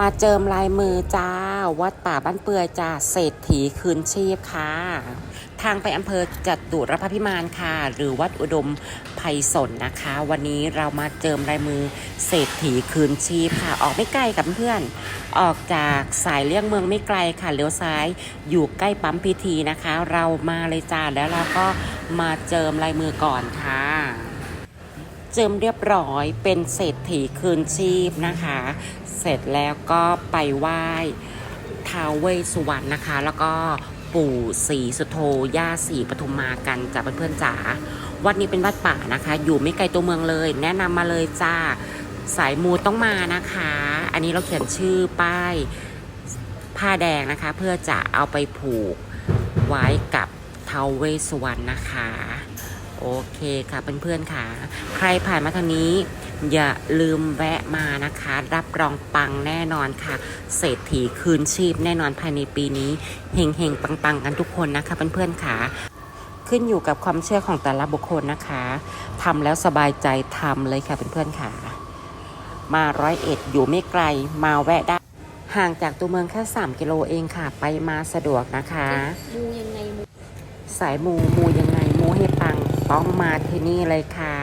มาเจิมลายมือจ้า วัดป่าบ้านเปื่อยจ้าเศรษฐีคืนชีพค่ะ ทางไปอำเภอจัตุรพพิมานค่ะ หรือวัดอุดมไพศาลนะคะ วันนี้เรามาเจิมลายมือเศรษฐีคืนชีพค่ะ ออกไม่ไกลกับเพื่อน ออกจากสายเลี่ยงเมืองไม่ไกลค่ะเลี้ยวซ้ายอยู่ใกล้ปั๊มพีทีนะคะ เรามาเลยจ้าแล้วเราก็มาเจิมลายมือก่อนค่ะ เจิมเรียบร้อยเป็นเศรษฐีคืนชีพนะคะ เสร็จแล้วก็ไปไหว้ท้าวเวสสุวรรณนะคะ แล้วก็ปู่ศรีสุโธย่าศรีปทุมมากันจ้ะเพื่อนๆจ๋าวัดนี้เป็นวัดป่านะคะ อยู่ไม่ไกลตัวเมืองเลย แนะนำมาเลยจ้าสายมูต้องมานะคะ อันนี้เราเขียนชื่อป้ายผ้าแดงนะคะ เพื่อจะเอาไปผูกไว้กับเทาวเวสวรรณนะคะ โอเคค่ะเพื่อนๆค่ะ ใครผ่านมาทางนี้ อย่าลืมแวะมานะคะ รับรองปังแน่นอนค่ะ เศรษฐีคืนชีพแน่นอนภายในปีนี้เฮงเฮงๆปังๆ กันทุกคนนะคะเพื่อนๆค่ะขึ้นอยู่กับความเชื่อของแต่ละบุคคลนะคะทำแล้วสบายใจทำเลยค่ะเพื่อนๆค่ะ มาร้อยเอ็ดอยู่ไม่ไกลมาแวะได้ห่างจากตัวเมืองแค่ 3 กิโลเองค่ะ ไปมาสะดวกนะคะ มูยังไงมูสายมูมูยังไง มูให้ปัง ต้องมาที่นี่เลยค่ะ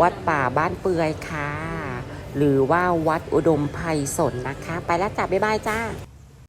วัดป่าบ้านเปือยค่ะ หรือว่าวัดอุดมไพศาลนะคะ ไปแล้วจ้าบ๊ายบายจ้า